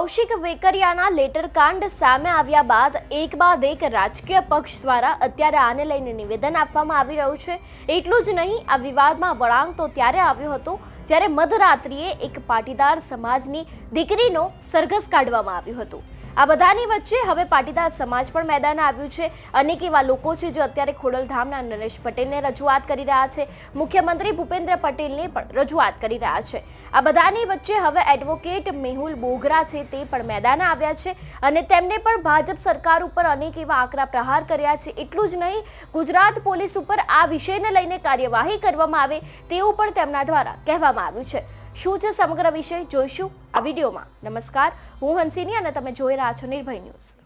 Kaushik વેકરિયાના letter કાંડ સામે આવ્યા બાદ એક બાદ એક રાજકીય પક્ષ દ્વારા અત્યારે આને લઈને નિવેદન આપવામાં આવી રહ્યું છે. એટલું જ નહીં, આ વિવાદમાં વળાંક તો ત્યારે આવ્યો હતો જ્યારે મધરાત્રિએ એક પાટીદાર સમાજની દીકરીનો સરઘસ કાઢવામાં આવ્યું હતું. આ બધાની વચ્ચે હવે પાટીદાર સમાજ પણ મેદાન આવ્યું છે. અનેક એવા લોકો છે જે અત્યારે ખોડલધામના નરેશ પટેલને રજૂઆત કરી રહ્યા છે. મુખ્યમંત્રી ભૂપેન્દ્ર પટેલને પણ રજૂઆત કરી રહ્યા છે. આ બધાની વચ્ચે હવે એડવોકેટ મેહુલ બોગરા છે તે પણ મેદાન આવ્યા છે અને તેમને પણ ભાજપ સરકાર ઉપર અનેક એવા આકરા પ્રહાર કર્યા છે. એટલું જ નહીં, ગુજરાત પોલીસ ઉપર આ વિષયને લઈને કાર્યવાહી કરવામાં આવે તેવું પણ તેમના દ્વારા કહેવામાં આવ્યું છે. શું છે સમગ્ર વિષય જોઈશું આ વિડીયોમાં. નમસ્કાર, હું હંસિની અને તમે જોઈ રહ્યા છો નિર્ભય ન્યૂઝ.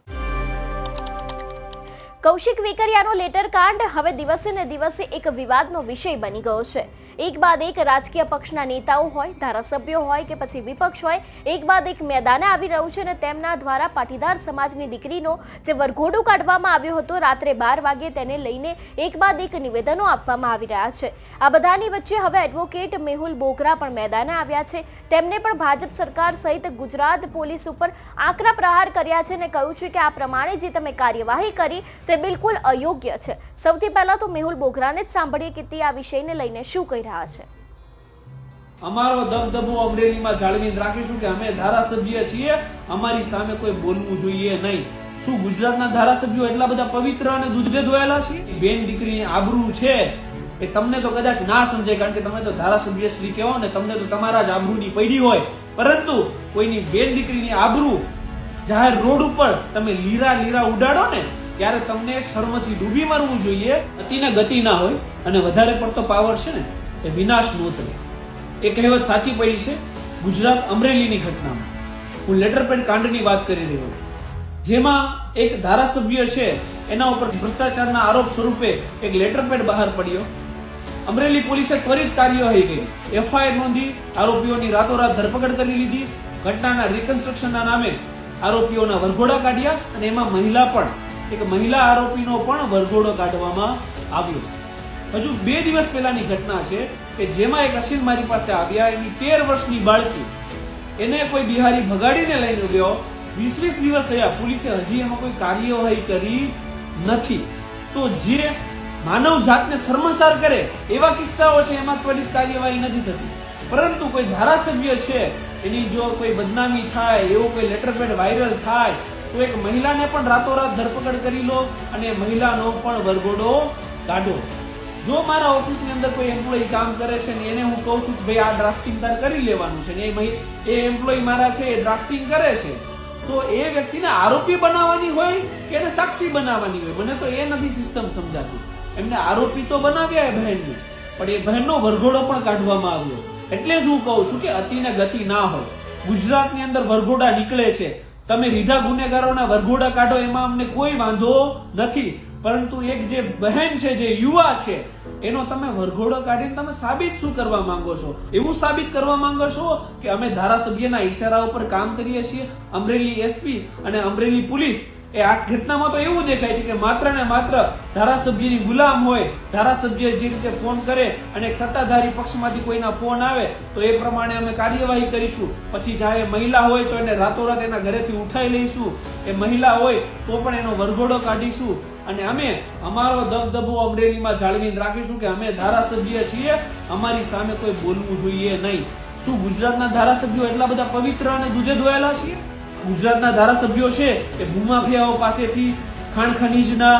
કૌશિક વેકરિયાનો લેટર કાંડ હવે દિવસે ને દિવસે એક વિવાદનો વિષય બની ગયો છે. એક બાદ એક રાજકીય પક્ષના નેતાઓ હોય, ધારાસભ્યો હોય કે પછી વિપક્ષ હોય, એક બાદ એક મેદાને આવી રહ્યું છે અને તેમના દ્વારા પાટીદાર સમાજની દીકરીનો જે વરઘોડો કાઢવામાં આવ્યો હતો રાત્રે બાર વાગે તેને લઈને એક બાદ એક નિવેદનો આપવામાં આવી રહ્યા છે. આ બધાની વચ્ચે હવે એડવોકેટ મેહુલ બોગરા પણ મેદાને આવ્યા છે. તેમને પણ ભાજપ સરકાર સહિત ગુજરાત પોલીસ ઉપર આકરા પ્રહાર કર્યા છે અને કહ્યું છે કે આ પ્રમાણે જે તમે કાર્યવાહી કરી તે બિલકુલ અયોગ્ય છે. સૌથી પહેલા તો મેહુલ બોગરાને જ સાંભળીએ કે તે આ વિષયને લઈને શું કહી રહ્યા છે. અમારો દબદબો અમરેલીમાં જાળવીને રાખીશું કે અમે ધારાસભ્ય છીએ, અમારી સામે કોઈ બોલવું જોઈએ નહીં. શું ગુજરાતના ધારાસભ્યો એટલા બધા પવિત્ર અને દૂધે ધોયેલા છે? બેન દીકરીની આબરૂ છે. એ તમને તો કદાચ ના સમજાય, કારણ કે તમે તો ધારાસભ્ય શ્રી કહેવો ને તમને તો તમારા જ આબરૂની પડી હોય. પરંતુ કોઈની બેન દીકરીની આબરૂ જાહેર રોડ ઉપર તમે લીરા લીરા ઉડાડો ને ત્યારે તમને શર્મથી ડૂબી મરવું જોઈએ, અતિને ગતિ ના હોય અને વધારે પડતો પાવર છે ને, એ વિનાશ નો એ કહેવત સાચી પડી છે, ગુજરાત અમરેલીની ઘટનામાં. હું લેટરપેડ કાંડની વાત કરી રહ્યો છું. જેમાં એક ધારાસભ્ય છે, એના ઉપર ભ્રષ્ટાચારના આરોપ સ્વરૂપે એક લેટર પેડ બહાર પડ્યો. અમરેલી પોલીસે ત્વરિત કાર્યવાહી કરી. એફઆઈઆર નોંધી આરોપીઓની રાતોરાત ધરપકડ કરી લીધી. ઘટનાના રિકન્સ્ટ્રક્શનના નામે આરોપીઓના વરઘોડા કાઢ્યા અને એમાં મહિલા પણ એક મહિલા આરોપીનો પણ વરઘોડો કાઢવામાં આવ્યો. હજુ બે દિવસ પહેલાની ઘટના છે કે જેમાં એક અસીન મારી પાસે આવ્યા, એની તેર વર્ષની બાળકી એને કોઈ બિહારી ભગાડીને લઈને ગયો વીસ વીસ દિવસ થયા, પોલીસે હજી એમાં કોઈ કાર્યવાહી કરી નથી. તો જે માનવ જાતને શર્મસાર કરે, એવા કિસ્સાઓ છે એમાં ત્વરિત કાર્યવાહી નથી થતી. પરંતુ કોઈ ધારાસભ્ય છે, એની જો કોઈ બદનામી થાય, એવો કોઈ લેટરપેડ વાયરલ થાય તો એક મહિલાને પણ રાતોરાત ધરપકડ કરી લો અને મહિલાનો પણ વરઘોડો કાઢો. જો મારા ઓફિસની અંદર કોઈ એમ્પ્લોય કામ કરે છે ને એને હું કહું છું કે ભાઈ આ ડ્રાફ્ટિંગ તાર કરી લેવાનું છે ને એ એમ્પ્લોય મારા છે, એ ડ્રાફ્ટિંગ કરે છે, તો એ વ્યક્તિને આરોપી બનાવવાની હોય કે એને સાક્ષી બનાવવાની હોય? મને તો એ નથી સિસ્ટમ સમજાતી. એમને આરોપી તો બનાવ્યા એ બહેનને, પણ એ બહેનનો વરઘોડો પણ કાઢવામાં આવ્યો. એટલે જ હું કહું છું કે અતિને ગતિ ના હોય. ગુજરાતની અંદર વરઘોડા નીકળે છે. તમે રીઢા ગુનેગારોના વરઘોડા કાઢો, એમાં અમને કોઈ વાંધો નથી. પરંતુ એક જે બહેન છે, જે યુવા છે, એનો તમે વરઘોડો કાઢીને તમે સાબિત શું કરવા માંગો છો? એવું સાબિત કરવા માંગો છો કે અમે ધારાસભ્યના ઈશારા ઉપર કામ કરીએ છીએ, અમરેલી એસપી અને અમરેલી પોલીસ એ આ ઘટનામાં તો એવું દેખાય છે કે માત્ર ને માત્ર ધારાસભ્યની ગુલામ હોય ધારાસભ્ય જે રીતે ફોન કરે અને સત્તાધારી પક્ષમાંથી કોઈના ફોન આવે, તો એ પ્રમાણે અમે કાર્યવાહી કરીશું. પછી જ્યારે મહિલા હોય તો એને રાતોરાત એના ઘરેથી ઉઠાઈ લઈશું. એ મહિલા હોય તો પણ એનો વરઘોડો કાઢીશું. અને અમે અમારો દબદબો અમરેલીમાં જાળવીને રાખીશું કે અમે ધારાસભ્ય છીએ, અમારી સામે કોઈ બોલવું જોઈએ નહીં. શું ગુજરાતના ધારાસભ્યો એટલા બધા પવિત્ર અને દૂધે ધોયેલા છીએ? ગુજરાતના ધારાસભ્યો છે એ ભૂમાફિયાઓ પાસેથી ખાણ ખનીજના,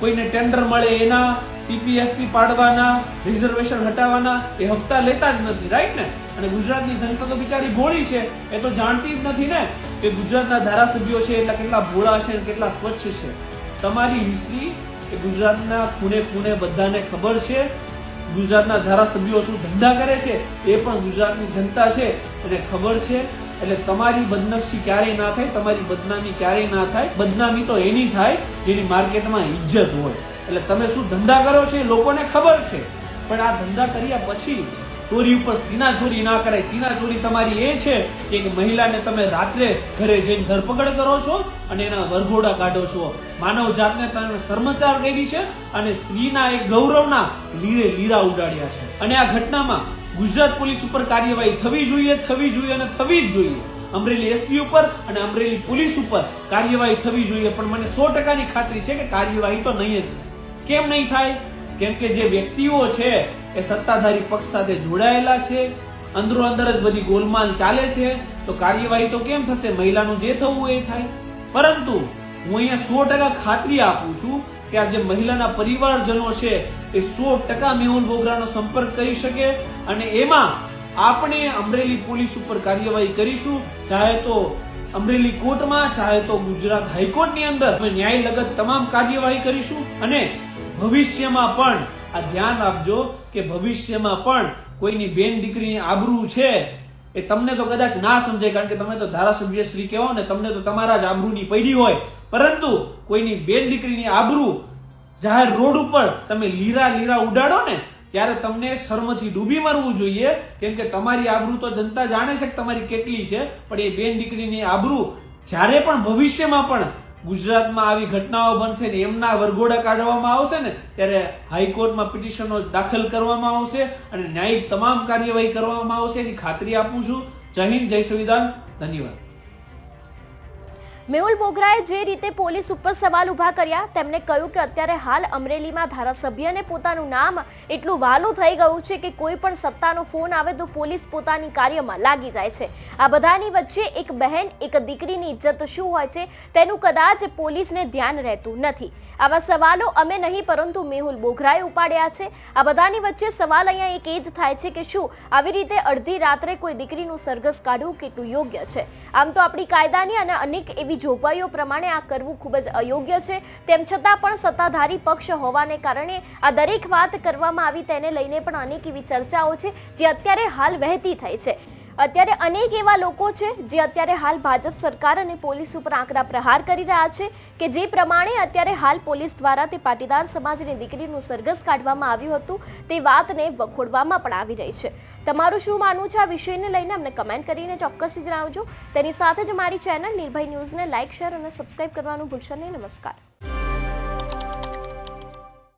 કોઈને ટેન્ડર મળે એના પીપીએફપી પાડવાના રિઝર્વેશન હટાવવાના, એ હપ્તા લેતા જ નથી રાઈટ ને? અને ગુજરાતની જનતા તો બિચારી ભોળી છે, એ તો જાણતી જ નથી ને કે ગુજરાતના ધારાસભ્યો છે, એટલા કેટલા ભોળા છે કેટલા સ્વચ્છ છે. તમારી હિસ્ટ્રી એ ગુજરાતના ખૂણે ખૂણે બધાને ખબર છે. ગુજરાતના ધારાસભ્યો શું ધંધા કરે છે, એ પણ ગુજરાતની જનતા છે, એને ખબર છે. એટલે તમારી બદનક્ષી ક્યારેય ના થાય, તમારી બદનામી ક્યારેય ના થાય. બદનામી તો એની થાય જેની માર્કેટમાં ઇજ્જત હોય. એટલે તમે શું ધંધા કરો છો એ લોકોને ખબર છે. પણ આ ધંધા કર્યા પછી ચોરી ઉપર સીના ચોરી ના કરાય. સીના ચોરી તમારી એ છે કે એક મહિલાને તમે રાત્રે ઘરે જઈને ધરપકડ કરો છો અને એના વરઘોડા કાઢો છો. માનવ જાતને તમે શર્મસાર કરી છે અને સ્ત્રીના એક ગૌરવના લીરે લીરા ઉડાડ્યા છે. અને આ ઘટનામાં ગુજરાત પોલીસ ઉપર કાર્યવાહી થવી જોઈએ થવી જોઈએ અને થવી જ જોઈએ. અમરેલી એસપી ઉપર અને અમરેલી પોલીસ ઉપર કાર્યવાહી થવી જોઈએ. પણ મને સો ટકાની ખાતરી છે કે કાર્યવાહી તો નહીં જ કેમ નહીં થાય? કેમ કે જે વ્યક્તિઓ છે, એ સત્તાધારી પક્ષ સાથે જોડાયેલા છે, અંદરો અંદર જ બધી ગોલમાલ ચાલે છે, તો કાર્યવાહી તો કેમ થશે? મહિલાનું જે થવું એ થાય. પરંતુ હું અહીંયા સો ટકા ખાતરી આપું છું કે આ જે મહિલાના પરિવારજનો છે એ સો ટકા મેહુલ બોગરાનો સંપર્ક કરી શકે અને એમાં આપણે અમરેલી પોલીસ ઉપર કાર્યવાહી કરીશું. ચાહે તો અમરેલી કોર્ટમાં, ચાહે તો ગુજરાત હાઈકોર્ટની અંદર અમે ન્યાય લગત તમામ કાર્યવાહી કરીશું અને ભવિષ્યમાં પણ આ ધ્યાન આપજો કે ભવિષ્યમાં પણ કોઈની બેન દીકરીની આબરૂ છે એ તમને તો કદાચ ના સમજાય, કારણ કે તમે તો ધારાસભ્ય શ્રી કહેવો ને તમને તો તમારા જ આબરૂની પડી હોય. પરંતુ કોઈની બેન દીકરીની આબરૂ જાહેર રોડ ઉપર તમે લીરા લીરા ઉડાડો ને, ત્યારે તમને શર્મથી ડૂબી મરવું જોઈએ. કેમ કે તમારી આબરૂ તો જનતા જાણે છે કે તમારી કેટલી છે, પણ એ બેન દીકરીની આબરૂ જ્યારે પણ ભવિષ્યમાં પણ ગુજરાતમાં આવી ઘટનાઓ બનશે ને એમના વરઘોડા કાઢવામાં આવશે ને, ત્યારે હાઈકોર્ટમાં પિટિશનો દાખલ કરવામાં આવશે અને ન્યાયિક તમામ કાર્યવાહી કરવામાં આવશે એની ખાતરી આપું છું. જય હિન્દ, જય સંવિધાન. ધન્યવાદ. મેહુલ બોગરાએ જે રીતે પોલીસ ઉપર સવાલ ઊભા કર્યા, તેમણે કહ્યું કે અત્યારે હાલ અમરેલીમાં ધારાસભ્યને પોતાનું નામ એટલું વાલું થઈ ગયું છે કે કોઈ પણ સત્તાનો ફોન આવે તો પોલીસ પોતાની કાર્યમાં લાગી જાય છે. આ બધાની વચ્ચે એક બહેન, એક દીકરીની ઇજ્જત શું હોય છે તેનું કદાચ પોલીસને ધ્યાન રહેતું નથી. આવા સવાલો અમે નહીં, પરંતુ મેહુલ બોગરાએ ઉપાડ્યા છે. આ બધાની વચ્ચે સવાલ અહીંયા એક એ જ થાય છે કે શું આવી રીતે અડધી રાત્રે કોઈ દીકરીનું સરઘસ કાઢવું કેટલું યોગ્ય છે? આમ તો આપણી કાયદાની અને અનેક એવી જોગવાઈઓ પ્રમાણે આ કરવું ખૂબ જ અયોગ્ય છે. તેમ છતાં પણ સત્તાધારી પક્ષ હોવાને કારણે આ દરેક વાત કરવામાં આવી તેને લઈને પણ અનેક એવી ચર્ચાઓ છે, જે અત્યારે હાલ વહેતી થઈ છે. અત્યારે અનેક એવા લોકો છે જે અત્યારે હાલ ભાજપ સરકાર અને પોલીસ ઉપર આંકડા પ્રહાર કરી રહ્યા છે કે જે પ્રમાણે અત્યારે હાલ પોલીસ દ્વારા તે પાટીદાર સમાજની દીકરીનું સરઘસ કાઢવામાં આવ્યું હતું, તે વાતને વખોડવામાં પણ આવી રહી છે. તમારું શું માનવું છે આ વિષયને લઈને? અમને કમેન્ટ કરીને ચોક્કસથી જણાવજો. તેની સાથે જ મારી ચેનલ નિર્ભય ન્યૂઝને લાઇક શેર અને સબસ્ક્રાઇબ કરવાનું ભૂલશો નહીં. નમસ્કાર.